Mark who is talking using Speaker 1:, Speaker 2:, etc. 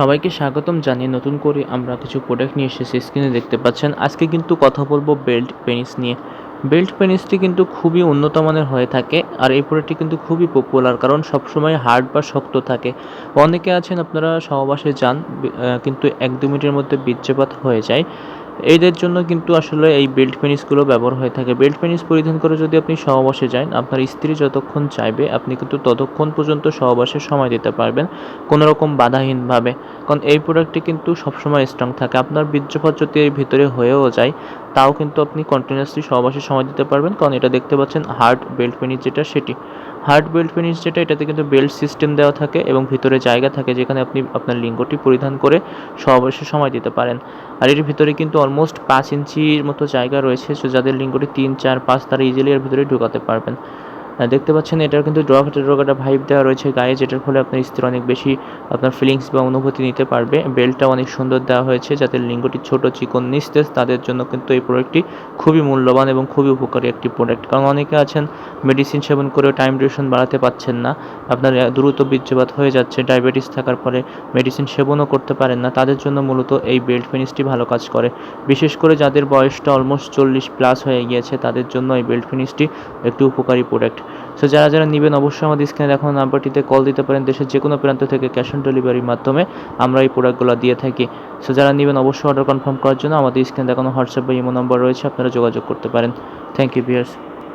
Speaker 1: সবাইকে স্বাগতম জানিয়ে নতুন করে আমরা কিছু প্রোডাক্ট নিয়ে এসেছি। স্ক্রিনে দেখতে পাচ্ছেন। আজকে কিন্তু কথা বলব বেল্ট পেনিস নিয়ে। বেল্ট পেনিসটি কিন্তু খুবই উন্নত মানের হয়ে থাকে আর এই প্রোডাক্টটি কিন্তু খুবই পপুলার কারণ সবসময় হার্ড বা শক্ত থাকে। অনেকে আছেন আপনারা সহবাসে যান কিন্তু এক দু মিনিটের মধ্যে বীর্যপাত হয়ে যায়। এদের জন্য কিন্তু আসলে এই বেল্ট পেনিসগুলো ব্যবহার হয়ে থাকে। বেল্ট পেনিস পরিধান করে যদি আপনি সহবাসে যান, আপনার স্ত্রী যতক্ষণ চাইবে, আপনি কিন্তু ততক্ষণ পর্যন্ত সহবাসে সময় দিতে পারবেন কোনো রকম বাধাহীনভাবে। কারণ এই প্রোডাক্টটি কিন্তু সবসময় স্ট্রং থাকে। আপনার বীর্যপাত যদি এর ভিতরে হয়েও যায় তাও কিন্তু আপনি কন্টিনিউয়াসলি সহবাসে সময় দিতে পারবেন, কারণ এটা দেখতে পাচ্ছেন হার্ড বেল্ট ফিনিশ যেটা সেটি। হার্ড বেল্ট ফিনিশ যেটা, এটাতে কিন্তু বেল্ট সিস্টেম দেওয়া থাকে এবং ভিতরে জায়গা থাকে যেখানে আপনি আপনার লিঙ্গটি পরিধান করে সহবাসে সময় দিতে পারেন। আর এর ভিতরে কিন্তু অলমোস্ট পাঁচ ইঞ্চির মতো জায়গা রয়েছে সো যাদের লিঙ্গটি তিন, চার, পাঁচ, তারা ইজিলি এর ভিতরে ঢোকাতে পারবেন। দেখতে পাচ্ছেন, এটার কিন্তু ড্রগাটা ড্রগাটা ভাইব দেওয়া রয়েছে গায়ে, যেটার ফলে আপনার স্ত্রী অনেক বেশি আপনার ফিলিংস বা অনুভূতি নিতে পারবে। বেল্টটা অনেক সুন্দর দেওয়া হয়েছে যাদের লিঙ্গটি ছোট, চিকন, নিস্তেজ, তাদের জন্য কিন্তু এই প্রোডাক্টটি খুবই মূল্যবান এবং খুবই উপকারী একটি প্রোডাক্ট কারণ অনেকে আছেন মেডিসিন সেবন করেও টাইম ডিউরেশন বাড়াতে পারছেন না, আপনার দ্রুত বীর্যপাত হয়ে যাচ্ছে ডায়াবেটিস থাকার পরে মেডিসিন সেবনও করতে পারেন না, তাদের জন্য মূলত এই বেল্ট ফিনিশটি ভালো কাজ করে। বিশেষ করে যাদের বয়সটা অলমোস্ট চল্লিশ প্লাস হয়ে গিয়েছে, তাদের জন্য এই বেল্ট ফিনিশটি একটি উপকারী প্রোডাক্ট সো যারা যারা নেবেন, অবশ্যই আমাদের স্ক্রিনে দেখানো নাম্বারটিতে কল দিতে পারেন দেশের যে কোনো প্রান্ত থেকে ক্যাশ অন ডেলিভারির মাধ্যমে আমরা এই প্রোডাক্টগুলো দিয়ে থাকি। সো যারা নেবেন, অবশ্যই অর্ডার কনফার্ম করার জন্য আমাদের স্ক্রিনে দেখানো হোয়াটসঅ্যাপ বা ইমো নাম্বার রয়েছে, আপনারা যোগাযোগ করতে পারেন। Thank you viewers